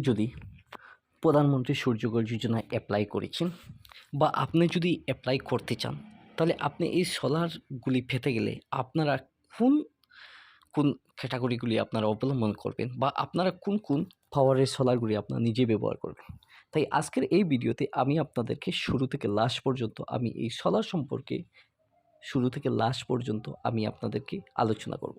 যদি প্রধানমন্ত্রী সূর্যঘর যোজনায় অ্যাপ্লাই করেছেন বা আপনি যদি অ্যাপ্লাই করতে চান, তাহলে আপনি এই সোলারগুলি পেতে গেলে আপনারা কোন কোন ক্যাটাগরিগুলি আপনারা অবলম্বন করবেন বা আপনারা কোন কোন পাওয়ারের সোলারগুলি আপনারা নিজে ব্যবহার করবেন? তাই আজকের এই ভিডিওতে আমি আপনাদেরকে শুরু থেকে লাস্ট পর্যন্ত আমি এই সোলার সম্পর্কে শুরু থেকে লাস্ট পর্যন্ত আমি আপনাদেরকে আলোচনা করব।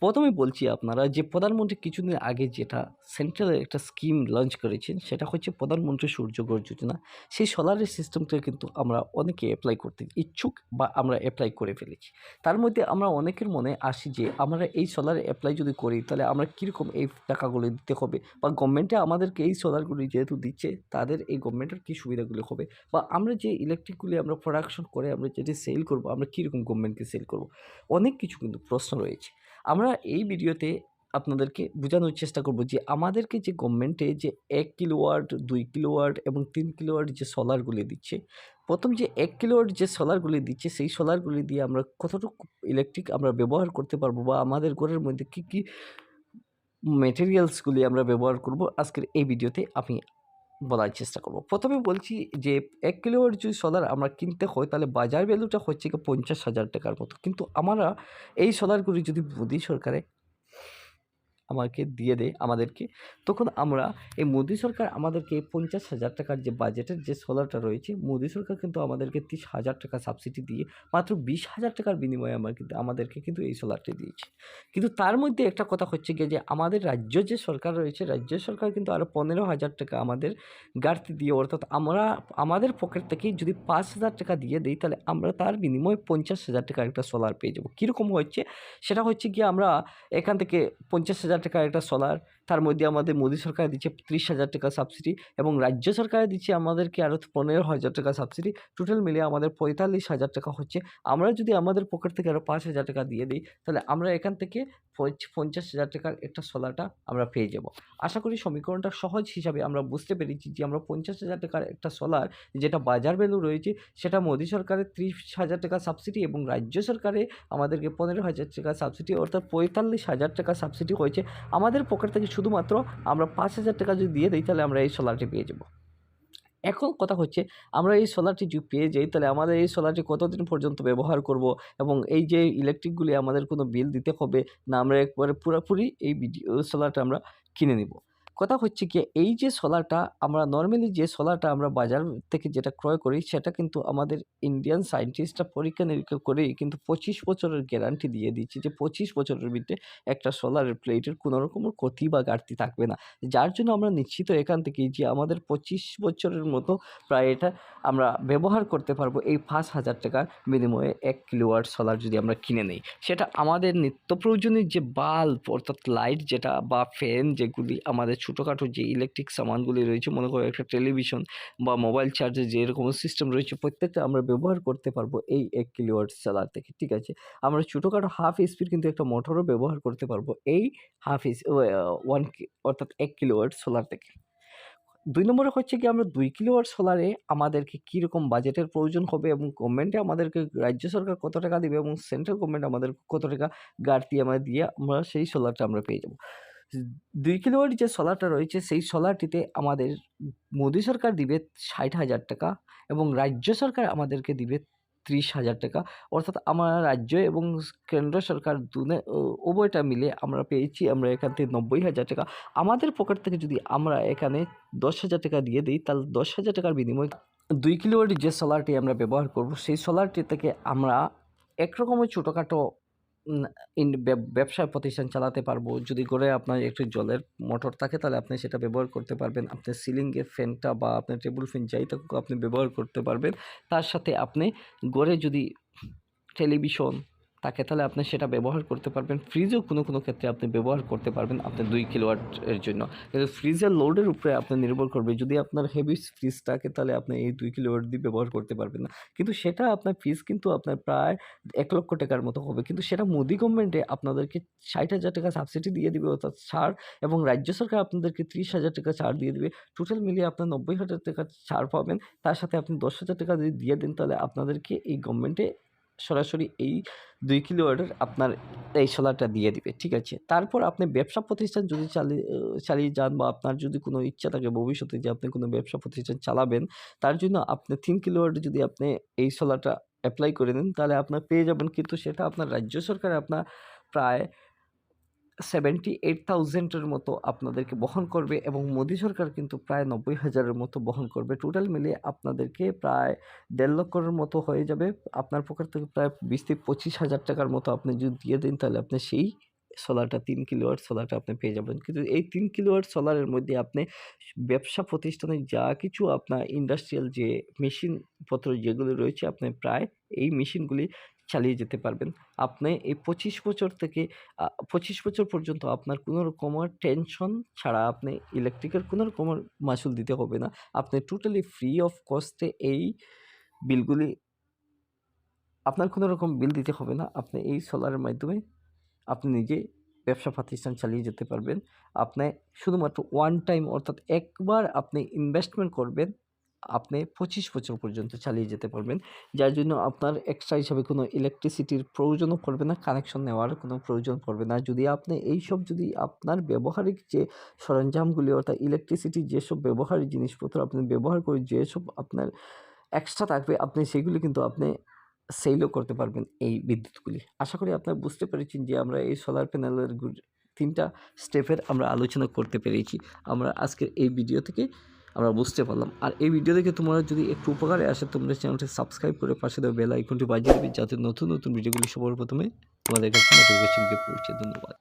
প্রথমে বলছি আপনারা যে প্রধানমন্ত্রী কিছুদিন আগে যেটা সেন্ট্রালের একটা স্কিম লঞ্চ করেছেন, সেটা হচ্ছে প্রধানমন্ত্রী সূর্যঘর যোজনা। সেই সোলারের সিস্টেমটা কিন্তু আমরা অনেকে অ্যাপ্লাই করতে ইচ্ছুক বা আমরা অ্যাপ্লাই করে ফেলেছি। তার মধ্যে আমরা অনেকের মনে আসি যে, আমরা এই সোলার অ্যাপ্লাই যদি করি, তাহলে আমরা কীরকম এই টাকাগুলো দিতে হবে? বা গভর্নমেন্টে আমাদেরকে এই সোলারগুলি যেহেতু দিচ্ছে, তাদের এই গভর্নমেন্টের কী সুবিধাগুলো হবে? বা আমরা যে ইলেকট্রিকগুলি আমরা প্রোডাকশন করে আমরা যেটি সেল করব, আমরা কীরকম গভর্নমেন্টকে সেল করব? অনেক কিছু কিন্তু প্রশ্ন রয়েছে। আমরা এই ভিডিওতে আপনাদেরকে বোঝানোর চেষ্টা করব যে আমাদেরকে যে গভর্নমেন্টে যে এক কিলোওয়াট দুই কিলোওয়াট এবং তিন কিলোওয়াট যে সোলারগুলি দিচ্ছে, প্রথম যে এক কিলোওয়াট যে সোলারগুলি দিচ্ছে, সেই সোলারগুলি দিয়ে আমরা কতটুকু ইলেকট্রিক আমরা ব্যবহার করতে পারব বা আমাদের ঘরের মধ্যে কী কী মেটেরিয়ালসগুলি আমরা ব্যবহার করব, আজকের এই ভিডিওতে আমি বলার চেষ্টা করব। প্রথমে বলছি যে, এক কিলোওয়াট যদি সোলার আমরা কিনতে হয়, তাহলে বাজার ভ্যালুটা হচ্ছে কি পঞ্চাশ হাজার টাকার মতো। কিন্তু আমরা এই সোলারগুলি যদি মোদী সরকারে আমাকে দিয়ে দেয় আমাদেরকে। তখন আমরা এই মোদী সরকার আমাদেরকে পঞ্চাশ হাজার টাকার যে বাজেটের যে সোলারটা রয়েছে, মোদী সরকার কিন্তু আমাদেরকে তিরিশ হাজার টাকা সাবসিডি দিয়ে মাত্র বিশ হাজার টাকার বিনিময়ে আমার কিন্তু, আমাদেরকে কিন্তু এই সোলারটি দিয়েছে। কিন্তু তার মধ্যে একটা কথা হচ্ছে গিয়ে যে আমাদের রাজ্য যে সরকার রয়েছে, রাজ্য সরকার কিন্তু আরও পনেরো হাজার টাকা আমাদের গাড়তি দিয়ে, অর্থাৎ আমরা, আমাদের পকেট থেকে যদি পাঁচ হাজার টাকা দিয়ে দিই, তাহলে আমরা তার বিনিময়ে পঞ্চাশ হাজার টাকার একটা সোলার পেয়ে যাব। কীরকম হচ্ছে? সেটা হচ্ছে গিয়ে আমরা এখান থেকে পঞ্চাশ হাজার টাকার একটা সোলার তার মধ্যে আমাদের মোদী সরকার দিচ্ছে ত্রিশ হাজার টাকা সাবসিডি এবং রাজ্য সরকার দিচ্ছে আমাদেরকে আরও পনেরো হাজার টাকা সাবসিডি টোটাল মিলে আমাদের পঁয়তাল্লিশ হাজার টাকা হচ্ছে। আমরা যদি আমাদের পকেট থেকে আরও পাঁচ হাজার টাকা দিয়ে দিই, তাহলে আমরা এখান থেকে পঞ্চাশ হাজার টাকার একটা সোলারটা আমরা পেয়ে যাব। আশা করি সমীকরণটা সহজ হিসাবে আমরা বুঝতে পেরেছি যে আমরা পঞ্চাশ হাজার টাকার একটা সোলার যেটা বাজার ভ্যালু রয়েছে, সেটা মোদী সরকারের ত্রিশ হাজার টাকা সাবসিডি এবং রাজ্য সরকারে আমাদেরকে পনেরো হাজার টাকা সাবসিডি অর্থাৎ পঁয়তাল্লিশ হাজার টাকা সাবসিডি হয়েছে। আমাদের পকেট থেকে শুধুমাত্র আমরা পাঁচ হাজার টাকা যদি দিয়ে দিই, তাহলে আমরা এই সোলারটি পেয়ে যাব। এখন কথা হচ্ছে, আমরা এই সোলারটি যদি পেয়ে যাই, তাহলে আমাদের এই সোলারটি কতদিন পর্যন্ত ব্যবহার করব এবং এই যে ইলেকট্রিকগুলি আমাদের কোনো বিল দিতে হবে, না আমরা একবারে পুরোপুরি এই সোলারটা আমরা কিনে নিব। কথা হচ্ছে কি এই যে সোলারটা আমরা নর্মালি যে সোলারটা আমরা বাজার থেকে যেটা ক্রয় করি, সেটা কিন্তু আমাদের ইন্ডিয়ান সায়েন্টিস্টরা পরীক্ষা নিরীক্ষা করেই কিন্তু পঁচিশ বছরের গ্যারান্টি দিয়ে দিচ্ছে যে পঁচিশ বছরের ভিতরে একটা সোলারের প্লেটের কোনো রকমের ক্ষতি বা ঘাটতি থাকবে না। যার জন্য আমরা নিশ্চিত এখান থেকে যে আমাদের পঁচিশ বছরের মতো প্রায় এটা আমরা ব্যবহার করতে পারব এই পাঁচ হাজার টাকার বিনিময়ে এক কিলোওয়াট সোলার যদি আমরা কিনে নিই। সেটা আমাদের নিত্য প্রয়োজনীয় যে বাল্ব অর্থাৎ লাইট যেটা বা ফ্যান যেগুলি আমাদের ছোটোখাটো যে ইলেকট্রিক সামানগুলি রয়েছে, মনে করো একটা টেলিভিশন বা মোবাইল চার্জের যে এরকম সিস্টেম রয়েছে, প্রত্যেকটা আমরা ব্যবহার করতে পারব এই এক কিলোওয়াট সোলার থেকে, ঠিক আছে? আমরা ছোটোখাটো হাফ স্পিড কিন্তু একটা মোটরও ব্যবহার করতে পারব এই হাফ ওয়ান অর্থাৎ এক কিলোওয়াট সোলার থেকে। দুই নম্বরে হচ্ছে কি, আমরা দুই কিলোওয়াট সোলারে আমাদেরকে কীরকম বাজেটের প্রয়োজন হবে এবং গভর্নমেন্টে আমাদেরকে রাজ্য সরকার কত টাকা দেবে এবং সেন্ট্রাল গভর্নমেন্ট আমাদের কত টাকা গাড়তি আমরা দিয়ে আমরা সেই সোলারটা আমরা পেয়ে যাব। দুই কিলোওয়াট যে সোলারটা রয়েছে, সেই সোলারটিতে আমাদের মোদী সরকার দিবে ষাট হাজার টাকা এবং রাজ্য সরকার আমাদেরকে দিবে ত্রিশ হাজার টাকা। অর্থাৎ আমার রাজ্য এবং কেন্দ্র সরকার দুনে উভয়টা মিলে আমরা পেয়েছি আমরা এখান থেকে নব্বই হাজার টাকা। আমাদের পকেট থেকে যদি আমরা এখানে দশ হাজার টাকা দিয়ে দিই, তাহলে দশ হাজার টাকার বিনিময়ে দুই কিলোওয়াট যে সোলারটি আমরা ব্যবহার করব, সেই সোলারটি থেকে আমরা একরকমের ছোটোখাটো ব্যবসা প্রতিষ্ঠান চালাতে পারব। যদি গড়ে আপনার একটু জলের মোটর থাকে, তাহলে আপনি সেটা ব্যবহার করতে পারবেন। আপনি সিলিংয়ের ফ্যানটা বা আপনার টেবিল ফ্যান যাই থাকুক, আপনি ব্যবহার করতে পারবেন। তার সাথে আপনি গড়ে যদি টেলিভিশন থাকে তাহলে আপনি সেটা ব্যবহার করতে পারবেন। ফ্রিজও কোনো কোনো ক্ষেত্রে আপনি ব্যবহার করতে পারবেন আপনার দুই কিলোওয়াট এর জন্য। কিন্তু ফ্রিজের লোডের উপরে আপনি নির্ভর করবে। যদি আপনার হেভি ফ্রিজ থাকে, তাহলে আপনি এই দুই কিলোওয়াট দিয়ে ব্যবহার করতে পারবেন না। কিন্তু সেটা আপনার ফ্রিজ কিন্তু আপনার প্রায় এক লক্ষ টাকার মতো হবে। কিন্তু সেটা মোদি গভর্নমেন্টে আপনাদেরকে ষাট হাজার টাকা সাবসিডি দিয়ে দিবে, অর্থাৎ ছাড়, এবং রাজ্য সরকার আপনাদেরকে ত্রিশ হাজার টাকা ছাড় দিয়ে দিবে। টোটাল মিলিয়ে আপনার নব্বই হাজার টাকা ছাড় পাবেন। তার সাথে আপনি দশ হাজার টাকা যদি দিয়ে দেন, তাহলে আপনাদেরকে এই গভর্নমেন্টে সরাসরি এই দুই কিলোওয়াটের আপনার এই সোলারটা দিয়ে দিবে, ঠিক আছে? তারপর আপনি ব্যবসা প্রতিষ্ঠান যদি চালিয়ে চালিয়ে যান বা আপনার যদি কোনো ইচ্ছা থাকে ভবিষ্যতে যে আপনি কোনো ব্যবসা প্রতিষ্ঠান চালাবেন, তার জন্য আপনি তিন কিলোওয়াট যদি আপনি এই সোলারটা অ্যাপ্লাই করে দেন, তাহলে আপনার পেয়ে যাবেন। কিন্তু সেটা আপনার রাজ্য সরকার আপনার প্রায় সেভেন্টি এইট থাউজেন্ডের মতো আপনাদেরকে বহন করবে এবং মোদী সরকার কিন্তু প্রায় নব্বই হাজারের মতো বহন করবে। টোটাল মিলিয়ে আপনাদেরকে প্রায় দেড় লক্ষের মতো হয়ে যাবে। আপনার পকেট থেকে প্রায় বিশ থেকে পঁচিশ হাজার টাকার মতো আপনি যদি দিয়ে দেন, তাহলে আপনি সেই সোলারটা তিন কিলোওয়াট সোলারটা আপনি পেয়ে যাবেন। কিন্তু এই তিন কিলোওয়াট সোলারের মধ্যে আপনি ব্যবসা প্রতিষ্ঠানে যা কিছু আপনার ইন্ডাস্ট্রিয়াল যে মেশিনপত্র যেগুলো রয়েছে, আপনি প্রায় এই মেশিনগুলি চালিয়ে যেতে পারবেন। আপনি এই পঁচিশ বছর থেকে পঁচিশ বছর পর্যন্ত আপনার কোনো রকমের টেনশন ছাড়া আপনি ইলেকট্রিকের কোনো রকমের মাসুল দিতে হবে না। আপনি টোটালি ফ্রি অফ কস্টে এই বিলগুলি, আপনার কোনো রকম বিল দিতে হবে না। আপনি এই সোলারের মাধ্যমে আপনি নিজে ব্যবসা প্রতিষ্ঠান চালিয়ে যেতে পারবেন। আপনি শুধুমাত্র ওয়ান টাইম অর্থাৎ একবার আপনি ইনভেস্টমেন্ট করবেন আপনি পঁচিশ বছর পর্যন্ত চালিয়ে যেতে পারবেন। যার জন্য আপনার এক্সট্রা হিসাবে কোনো ইলেকট্রিসিটির প্রয়োজনও পড়বে না কানেকশন নেওয়ার কোনো প্রয়োজন পড়বে না। যদি আপনি এইসব যদি আপনার ব্যবহারিক যে সরঞ্জামগুলি অর্থাৎ ইলেকট্রিসিটি যেসব ব্যবহারিক জিনিসপত্র আপনি ব্যবহার করে যেসব আপনার এক্সট্রা থাকবে, আপনি সেগুলি কিন্তু আপনি সেলও করতে পারবেন এই বিদ্যুৎগুলি। আশা করি আপনারা বুঝতে পেরেছেন যে আমরা এই সোলার প্যানেলের তিনটা স্টেপের আমরা আলোচনা করতে পেরেছি। আমরা আজকের এই ভিডিও থেকে আমরা বুঝতে পারলাম। আর এই ভিডিও দেখে তোমরা যদি একটু উপকারে আসে, তোমরা চ্যানেলটি সাবস্ক্রাইব করে পাশে দেওয়া বেল আইকনটি বাজিয়ে দেবে, যাতে নতুন নতুন ভিডিওগুলি সবার প্রথমে তোমাদের কাছে নোটিফিকেশনকে পৌঁছে। ধন্যবাদ।